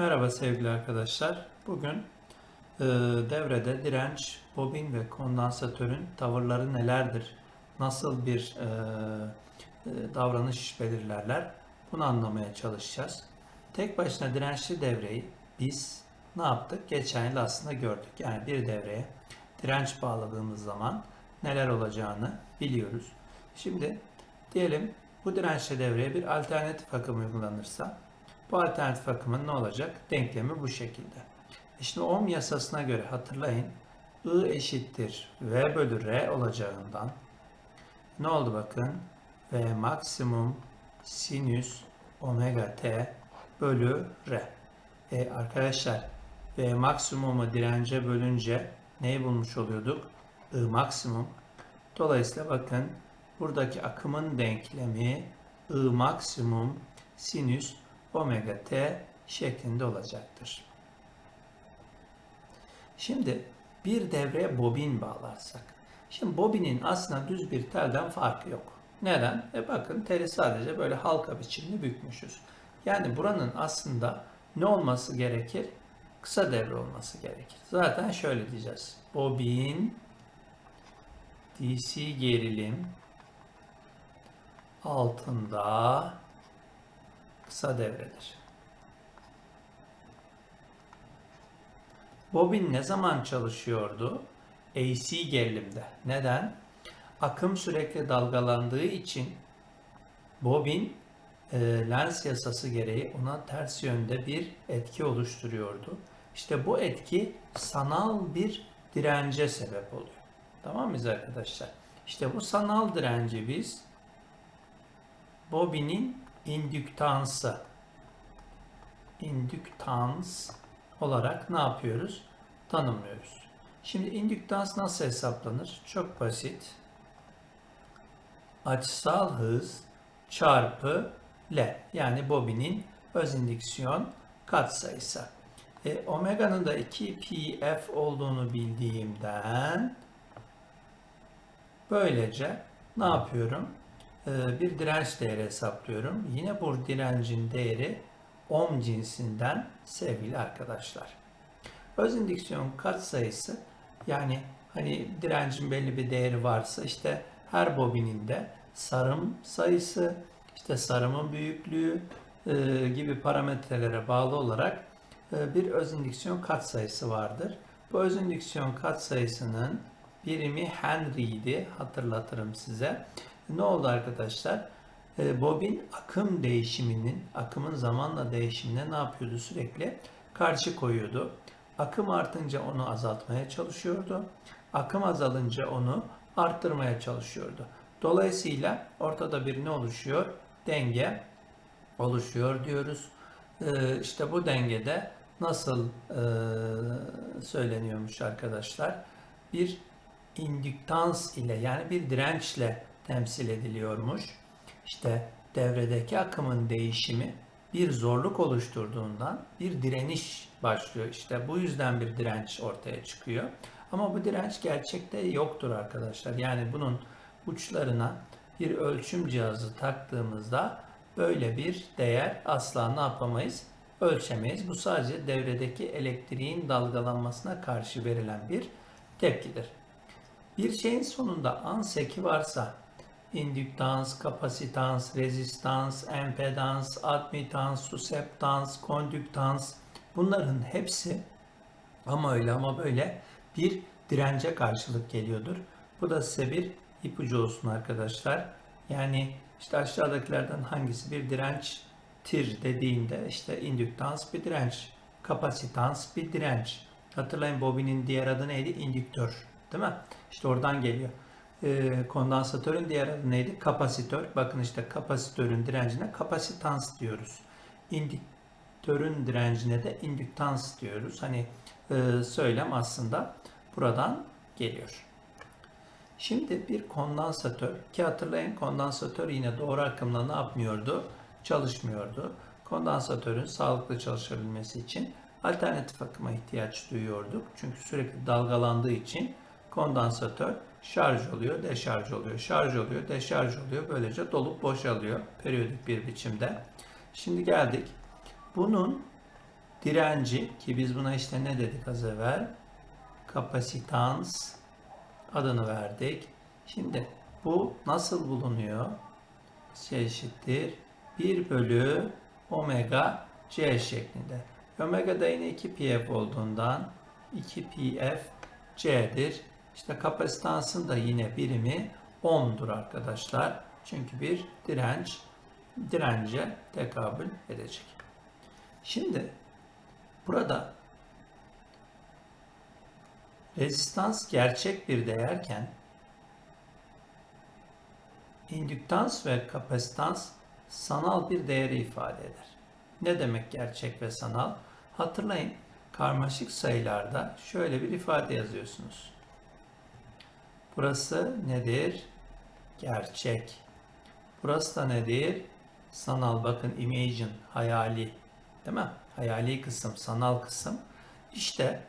Merhaba sevgili arkadaşlar. Bugün e, devrede direnç, bobin ve kondansatörün tavırları nelerdir? Nasıl bir e, e, davranış belirlerler? Bunu anlamaya çalışacağız. Tek başına dirençli devreyi biz ne yaptık? Geçen yıl aslında gördük. Yani bir devreye direnç bağladığımız zaman neler olacağını biliyoruz. Şimdi diyelim bu dirençli devreye bir alternatif akım uygulanırsa bu alternatif akımın ne olacak? Denklemi bu şekilde. E Şimdi Ohm yasasına göre hatırlayın I eşittir V bölü R olacağından ne oldu bakın? V maksimum sinüs omega t bölü R. E arkadaşlar V maksimumu dirence bölünce neyi bulmuş oluyorduk? I maksimum. Dolayısıyla bakın buradaki akımın denklemi I maksimum sinüs omega t şeklinde olacaktır. Şimdi bir devreye bobin bağlarsak. Şimdi bobinin aslında düz bir telden farkı yok. Neden? E bakın teli sadece böyle halka biçimli bükmüşüz. Yani buranın aslında ne olması gerekir? Kısa devre olması gerekir. Zaten şöyle diyeceğiz. Bobin DC gerilim altında kısa devredir. Bobin ne zaman çalışıyordu? AC gerilimde. Neden? Akım sürekli dalgalandığı için bobin e, lens yasası gereği ona ters yönde bir etki oluşturuyordu. İşte bu etki sanal bir dirence sebep oluyor. Tamam mıyız arkadaşlar? İşte bu sanal direnci biz bobinin indüktansı indüktans olarak ne yapıyoruz? Tanımlıyoruz. Şimdi indüktans nasıl hesaplanır? Çok basit. Açısal hız çarpı L yani bobinin öz indüksiyon katsayısı. E, omega'nın da 2 pi f olduğunu bildiğimden böylece ne yapıyorum? E, bir direnç değeri hesaplıyorum. Yine bu direncin değeri ohm cinsinden sevgili arkadaşlar. Öz indüksiyon katsayısı yani hani direncin belli bir değeri varsa işte her bobininde sarım sayısı, işte sarımın büyüklüğü e, gibi parametrelere bağlı olarak e, bir öz indüksiyon katsayısı vardır. Bu öz indüksiyon katsayısının birimi Henry'ydi hatırlatırım size. Ne oldu arkadaşlar? E, bobin akım değişiminin, akımın zamanla değişimine ne yapıyordu sürekli? Karşı koyuyordu. Akım artınca onu azaltmaya çalışıyordu. Akım azalınca onu arttırmaya çalışıyordu. Dolayısıyla ortada bir ne oluşuyor? Denge oluşuyor diyoruz. Ee, işte bu dengede nasıl e, söyleniyormuş arkadaşlar? Bir indüktans ile yani bir dirençle temsil ediliyormuş. İşte devredeki akımın değişimi bir zorluk oluşturduğundan bir direniş başlıyor. İşte bu yüzden bir direnç ortaya çıkıyor. Ama bu direnç gerçekte yoktur arkadaşlar. Yani bunun uçlarına bir ölçüm cihazı taktığımızda böyle bir değer asla ne yapamayız? Ölçemeyiz. Bu sadece devredeki elektriğin dalgalanmasına karşı verilen bir tepkidir. Bir şeyin sonunda anseki varsa indüktans, kapasitans, rezistans, empedans, admitans, suseptans, kondüktans bunların hepsi ama öyle ama böyle bir dirence karşılık geliyordur. Bu da size bir ipucu olsun arkadaşlar. Yani işte aşağıdakilerden hangisi bir dirençtir dediğinde işte indüktans bir direnç, kapasitans bir direnç. Hatırlayın bobinin diğer adı neydi? İndüktör. Değil mi? İşte oradan geliyor. Ee, kondansatörün diğer adı neydi? Kapasitör. Bakın işte kapasitörün direncine kapasitans diyoruz. İndüktörün direncine de indüktans diyoruz. Hani e, söylem aslında buradan geliyor. Şimdi bir kondansatör ki hatırlayın kondansatör yine doğru akımla ne yapmıyordu? Çalışmıyordu. Kondansatörün sağlıklı çalışabilmesi için alternatif akıma ihtiyaç duyuyorduk. Çünkü sürekli dalgalandığı için kondansatör şarj oluyor, deşarj oluyor, şarj oluyor, deşarj oluyor. Böylece dolup boşalıyor periyodik bir biçimde. Şimdi geldik. Bunun direnci ki biz buna işte ne dedik az evvel? Kapasitans adını verdik. Şimdi bu nasıl bulunuyor? C eşittir 1 bölü omega C şeklinde. Omega da yine 2 pf olduğundan 2 pf C'dir. İşte kapasitansın da yine birimi ohm'dur arkadaşlar. Çünkü bir direnç dirence tekabül edecek. Şimdi burada rezistans gerçek bir değerken indüktans ve kapasitans sanal bir değeri ifade eder. Ne demek gerçek ve sanal? Hatırlayın karmaşık sayılarda şöyle bir ifade yazıyorsunuz. Burası nedir? Gerçek. Burası da nedir? Sanal. Bakın imagine, hayali. Değil mi? Hayali kısım, sanal kısım. İşte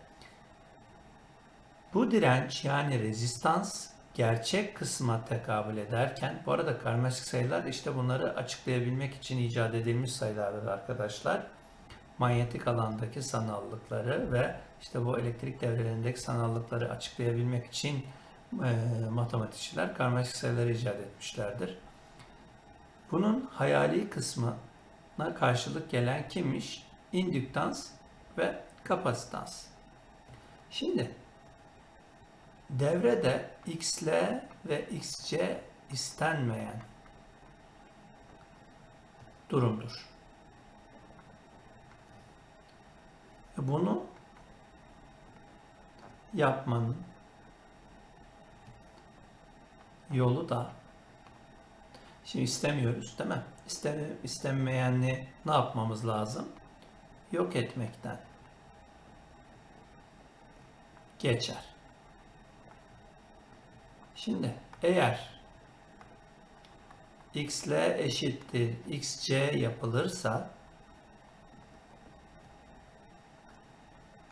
bu direnç yani rezistans gerçek kısma tekabül ederken bu arada karmaşık sayılar işte bunları açıklayabilmek için icat edilmiş sayılardır arkadaşlar. Manyetik alandaki sanallıkları ve işte bu elektrik devrelerindeki sanallıkları açıklayabilmek için e, matematikçiler karmaşık sayıları icat etmişlerdir. Bunun hayali kısmına karşılık gelen kimmiş? İndüktans ve kapasitans. Şimdi devrede xl ve xc istenmeyen durumdur. Bunu yapmanın yolu da şimdi istemiyoruz değil mi? İsteme, istenmeyenli ne yapmamız lazım? Yok etmekten geçer. Şimdi eğer xl eşittir xc yapılırsa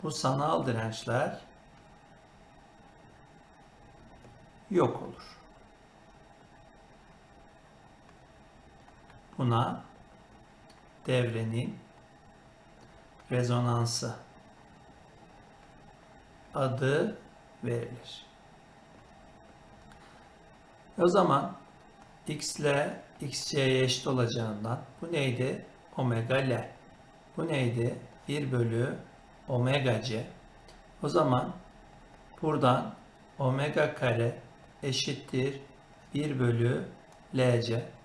bu sanal dirençler yok olur. Buna devrenin rezonansı adı verilir. O zaman x ile xc'ye eşit olacağından bu neydi? Omega L. Bu neydi? 1 bölü omega c. O zaman buradan omega kare eşittir 1 bölü lc.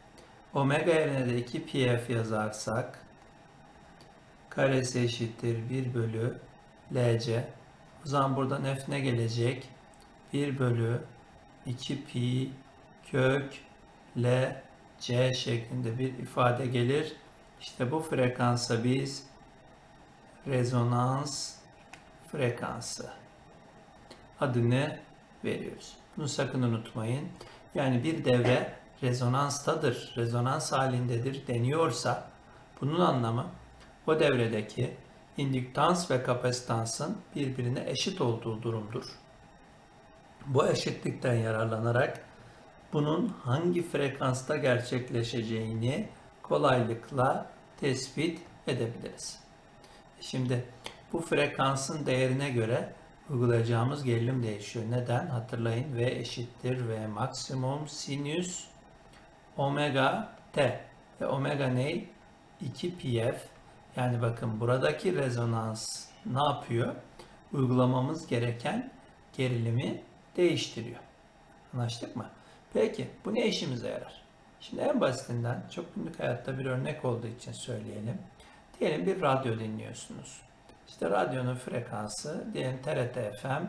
Omega yerine de 2 pf yazarsak karesi eşittir 1 bölü lc. O zaman buradan f ne gelecek? 1 bölü 2 pi kök L C şeklinde bir ifade gelir. İşte bu frekansa biz rezonans frekansı adını veriyoruz. Bunu sakın unutmayın. Yani bir devre rezonanstadır, rezonans halindedir deniyorsa bunun anlamı o devredeki indüktans ve kapasitansın birbirine eşit olduğu durumdur. Bu eşitlikten yararlanarak bunun hangi frekansta gerçekleşeceğini kolaylıkla tespit edebiliriz. Şimdi bu frekansın değerine göre uygulayacağımız gerilim değişiyor. Neden? Hatırlayın V eşittir V maksimum sinüs omega t. Ve omega ne? 2 pf. Yani bakın buradaki rezonans ne yapıyor? Uygulamamız gereken gerilimi değiştiriyor. Anlaştık mı? Peki bu ne işimize yarar? Şimdi en basitinden çok günlük hayatta bir örnek olduğu için söyleyelim. Diyelim bir radyo dinliyorsunuz. İşte radyonun frekansı diyelim TRT FM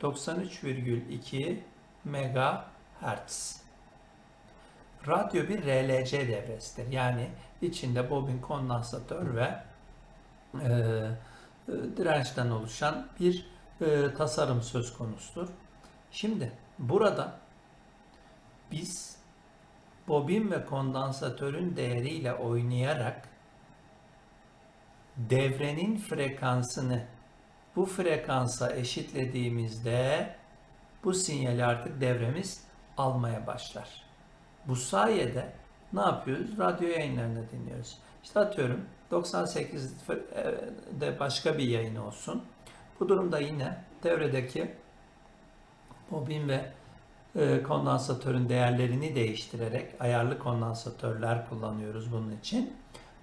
93,2 MHz. Radyo bir RLC devresidir. Yani içinde bobin kondansatör ve e, e, dirençten oluşan bir e, tasarım söz konusudur. Şimdi burada biz bobin ve kondansatörün değeriyle oynayarak devrenin frekansını bu frekansa eşitlediğimizde bu sinyali artık devremiz almaya başlar. Bu sayede ne yapıyoruz? Radyo yayınlarını dinliyoruz. İşte atıyorum 98'de başka bir yayın olsun. Bu durumda yine devredeki bobin ve e, kondansatörün değerlerini değiştirerek ayarlı kondansatörler kullanıyoruz bunun için.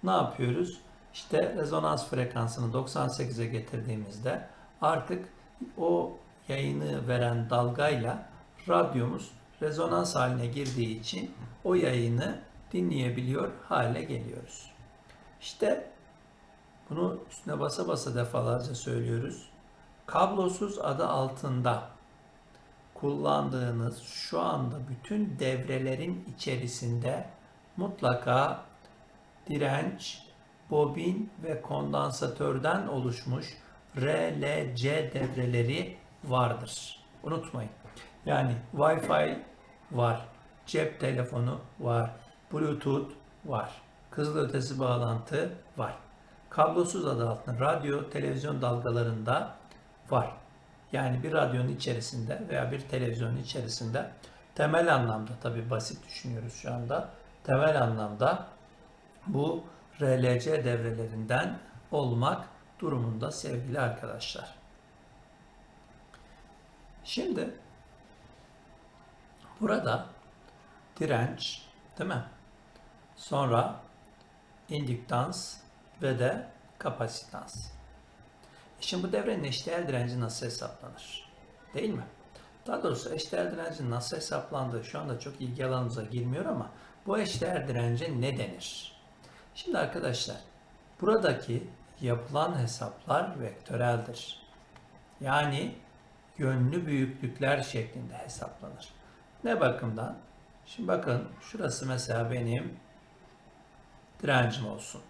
Ne yapıyoruz? İşte rezonans frekansını 98'e getirdiğimizde artık o yayını veren dalgayla radyomuz rezonans haline girdiği için o yayını dinleyebiliyor hale geliyoruz. İşte bunu üstüne basa basa defalarca söylüyoruz. Kablosuz adı altında kullandığınız şu anda bütün devrelerin içerisinde mutlaka direnç, bobin ve kondansatörden oluşmuş RLC devreleri vardır. Unutmayın. Yani Wi-Fi var, cep telefonu var, Bluetooth var, kızılötesi bağlantı var. Kablosuz adı altında radyo, televizyon dalgalarında var. Yani bir radyonun içerisinde veya bir televizyonun içerisinde temel anlamda tabi basit düşünüyoruz şu anda. Temel anlamda bu RLC devrelerinden olmak durumunda sevgili arkadaşlar. Şimdi burada direnç değil mi? Sonra indüktans ve de kapasitans. E şimdi bu devrenin eşdeğer direnci nasıl hesaplanır? Değil mi? Daha doğrusu eşdeğer direncin nasıl hesaplandığı şu anda çok ilgi alanımıza girmiyor ama bu eşdeğer dirence ne denir? Şimdi arkadaşlar buradaki yapılan hesaplar vektöreldir. Yani yönlü büyüklükler şeklinde hesaplanır. Ne bakımdan? Şimdi bakın şurası mesela benim direncim olsun.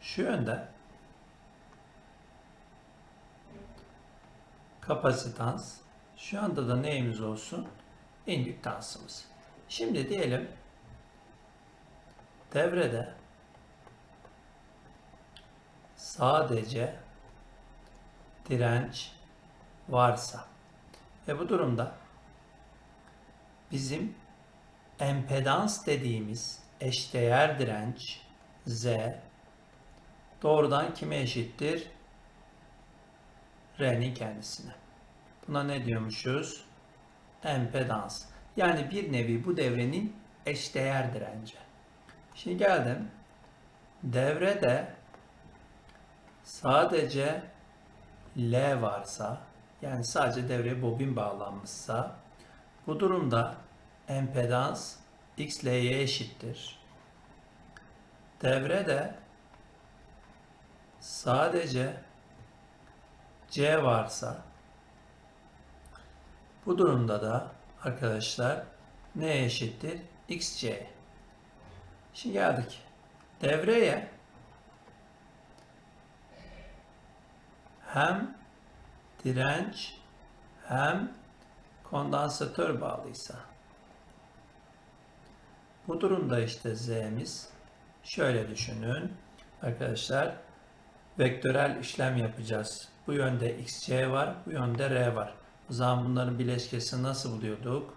Şu yönde kapasitans, şu anda da neyimiz olsun? İndüktansımız. Şimdi diyelim devrede sadece direnç varsa ve bu durumda bizim empedans dediğimiz eşdeğer direnç Z doğrudan kime eşittir? R'nin kendisine. Buna ne diyormuşuz? Empedans. Yani bir nevi bu devrenin eşdeğer direnci. Şimdi geldim. Devrede sadece L varsa yani sadece devreye bobin bağlanmışsa bu durumda empedans X L'ye eşittir. Devrede sadece C varsa bu durumda da arkadaşlar ne eşittir? XC. Şimdi geldik. Devreye hem direnç hem kondansatör bağlıysa bu durumda işte Z'miz şöyle düşünün arkadaşlar vektörel işlem yapacağız. Bu yönde XC var, bu yönde R var. O zaman bunların bileşkesini nasıl buluyorduk?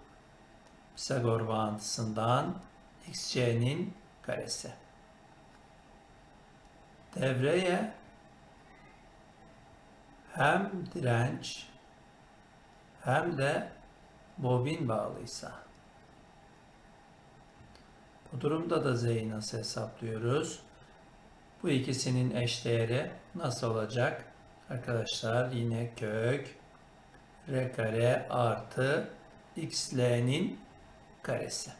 Pisagor bağıntısından XC'nin karesi. Devreye hem direnç hem de bobin bağlıysa bu durumda da Z'yi nasıl hesaplıyoruz? Bu ikisinin eşdeğeri nasıl olacak? Arkadaşlar yine kök r kare artı xl'nin karesi.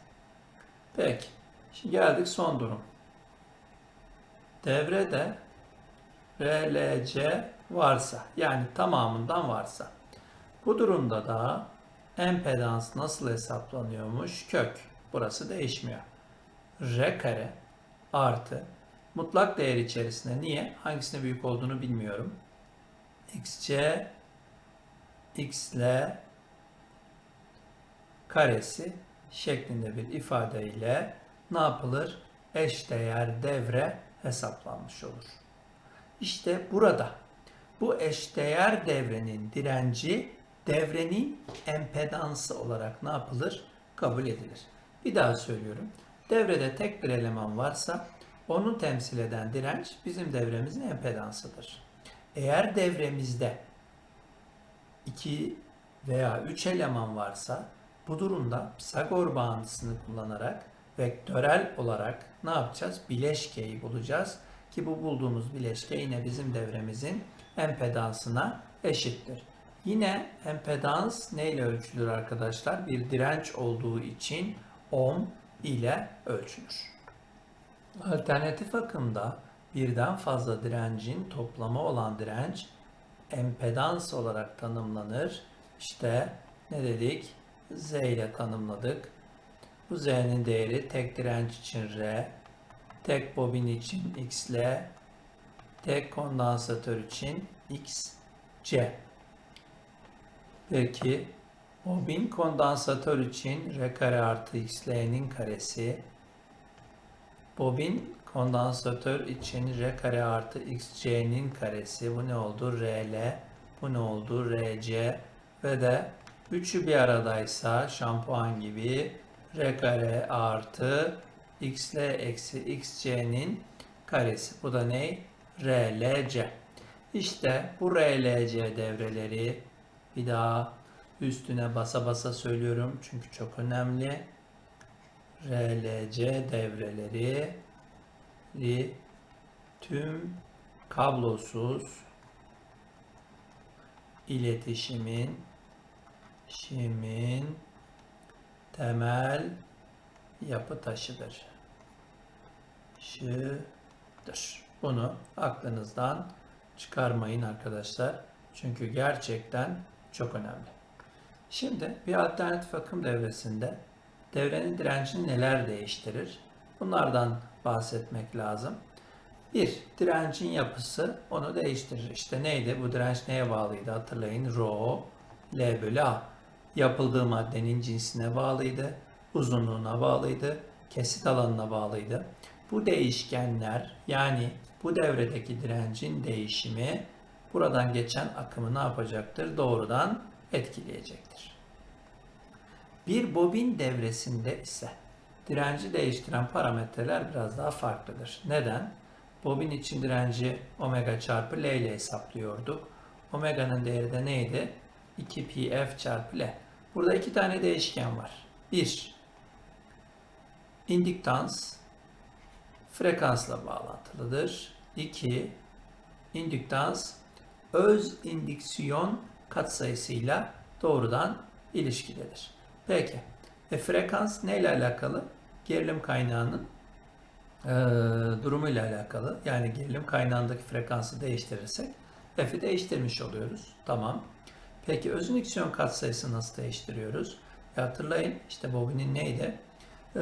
Peki. Şimdi geldik son durum. Devrede RLC varsa yani tamamından varsa bu durumda da empedans nasıl hesaplanıyormuş? Kök. Burası değişmiyor. R kare artı mutlak değer içerisinde niye? Hangisine büyük olduğunu bilmiyorum. xc xl karesi şeklinde bir ifadeyle ne yapılır? Eşdeğer devre hesaplanmış olur. İşte burada bu eşdeğer devrenin direnci devrenin empedansı olarak ne yapılır? Kabul edilir. Bir daha söylüyorum. Devrede tek bir eleman varsa onu temsil eden direnç bizim devremizin empedansıdır. Eğer devremizde 2 veya 3 eleman varsa bu durumda Pisagor bağıntısını kullanarak vektörel olarak ne yapacağız? Bileşkeyi bulacağız ki bu bulduğumuz bileşke yine bizim devremizin empedansına eşittir. Yine empedans neyle ölçülür arkadaşlar? Bir direnç olduğu için ohm ile ölçülür. Alternatif akımda birden fazla direncin toplamı olan direnç empedans olarak tanımlanır. İşte ne dedik? Z ile tanımladık. Bu Z'nin değeri tek direnç için R, tek bobin için XL, tek kondansatör için XC. Peki bobin kondansatör için R kare artı XL'nin karesi, bobin kondansatör için R kare artı XC'nin karesi, bu ne oldu? RL, bu ne oldu? RC ve de üçü bir aradaysa şampuan gibi R kare artı XL eksi XC'nin karesi. Bu da ne? RLC. İşte bu RLC devreleri bir daha üstüne basa basa söylüyorum çünkü çok önemli. RLC devreleri tüm kablosuz iletişimin şimin temel yapı taşıdır. Şıdır. Bunu aklınızdan çıkarmayın arkadaşlar. Çünkü gerçekten çok önemli. Şimdi bir alternatif akım devresinde devrenin direncini neler değiştirir? Bunlardan bahsetmek lazım. Bir, direncin yapısı onu değiştirir. İşte neydi? Bu direnç neye bağlıydı? Hatırlayın. Rho, L bölü A. Yapıldığı maddenin cinsine bağlıydı. Uzunluğuna bağlıydı. Kesit alanına bağlıydı. Bu değişkenler yani bu devredeki direncin değişimi buradan geçen akımı ne yapacaktır? Doğrudan etkileyecektir. Bir bobin devresinde ise direnci değiştiren parametreler biraz daha farklıdır. Neden? Bobin için direnci omega çarpı L ile hesaplıyorduk. Omega'nın değeri de neydi? 2pf çarpı L. Burada iki tane değişken var. Bir, indiktans frekansla bağlantılıdır. İki, indüktans öz indüksiyon katsayısıyla doğrudan ilişkidedir. Peki, e, frekans neyle alakalı? Gerilim kaynağının e, durumuyla alakalı. Yani gerilim kaynağındaki frekansı değiştirirsek F'i değiştirmiş oluyoruz. Tamam. Peki öz indüksiyon katsayısı nasıl değiştiriyoruz? E, hatırlayın işte bobinin neydi? E,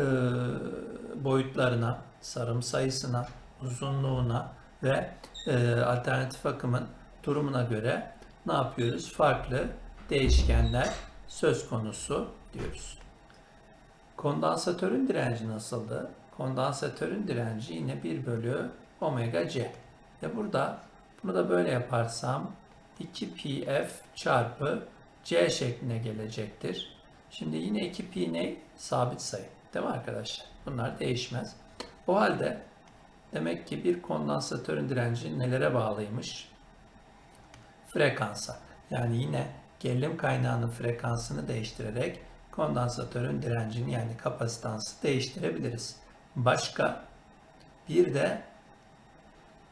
boyutlarına, sarım sayısına, uzunluğuna ve e, alternatif akımın durumuna göre ne yapıyoruz? Farklı değişkenler söz konusu diyoruz. Kondansatörün direnci nasıldı? Kondansatörün direnci yine 1 bölü omega c. Ve burada bunu da böyle yaparsam 2pf çarpı c şekline gelecektir. Şimdi yine 2pi ne? Sabit sayı. Değil mi arkadaşlar? Bunlar değişmez. O halde demek ki bir kondansatörün direnci nelere bağlıymış? Frekansa. Yani yine gerilim kaynağının frekansını değiştirerek kondansatörün direncini yani kapasitansı değiştirebiliriz. Başka bir de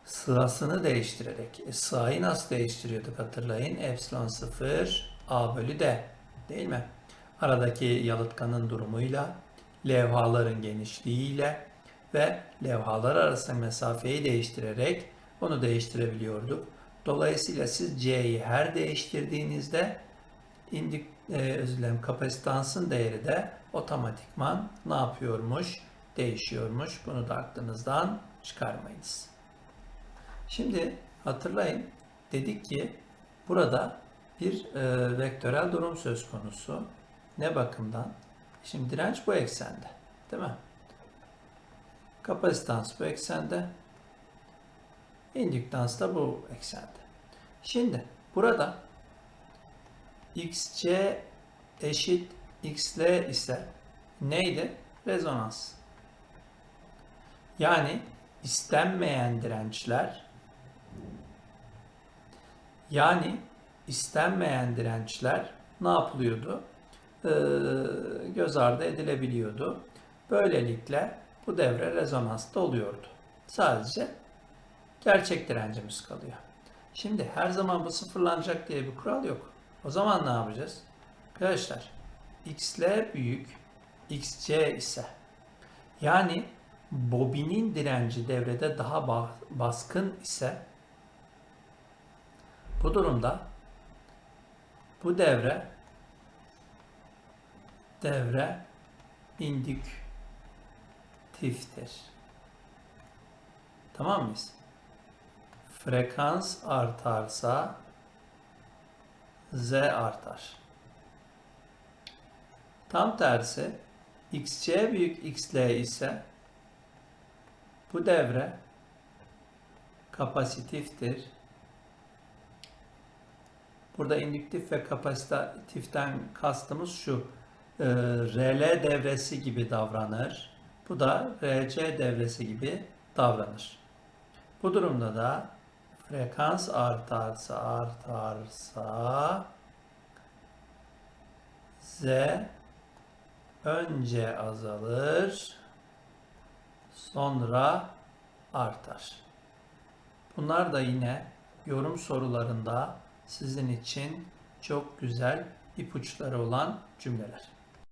sırasını değiştirerek. E, sırayı nasıl değiştiriyorduk hatırlayın. Epsilon 0 A bölü D değil mi? Aradaki yalıtkanın durumuyla, levhaların genişliğiyle ve levhalar arasında mesafeyi değiştirerek onu değiştirebiliyorduk. Dolayısıyla siz C'yi her değiştirdiğinizde indik, e, özür dilerim, kapasitansın değeri de otomatikman ne yapıyormuş? Değişiyormuş. Bunu da aklınızdan çıkarmayınız. Şimdi hatırlayın dedik ki burada bir e, vektörel durum söz konusu. Ne bakımdan? Şimdi direnç bu eksende. Değil mi? Kapasitans bu eksende. İndüktans da bu eksende. Şimdi burada xc eşit xl ise neydi? rezonans. Yani istenmeyen dirençler yani istenmeyen dirençler ne yapılıyordu? Ee, göz ardı edilebiliyordu. Böylelikle bu devre rezonansta oluyordu. Sadece gerçek direncimiz kalıyor. Şimdi her zaman bu sıfırlanacak diye bir kural yok. O zaman ne yapacağız? Arkadaşlar xl büyük xc ise yani bobinin direnci devrede daha ba- baskın ise bu durumda bu devre devre indüktiftir. Tamam mıyız? Frekans artarsa Z artar. Tam tersi xc büyük xl ise bu devre kapasitiftir. Burada indüktif ve kapasitiften kastımız şu. e, RL devresi gibi davranır. Bu da RC devresi gibi davranır. Bu durumda da frekans artarsa artarsa Z önce azalır sonra artar. Bunlar da yine yorum sorularında sizin için çok güzel ipuçları olan cümleler.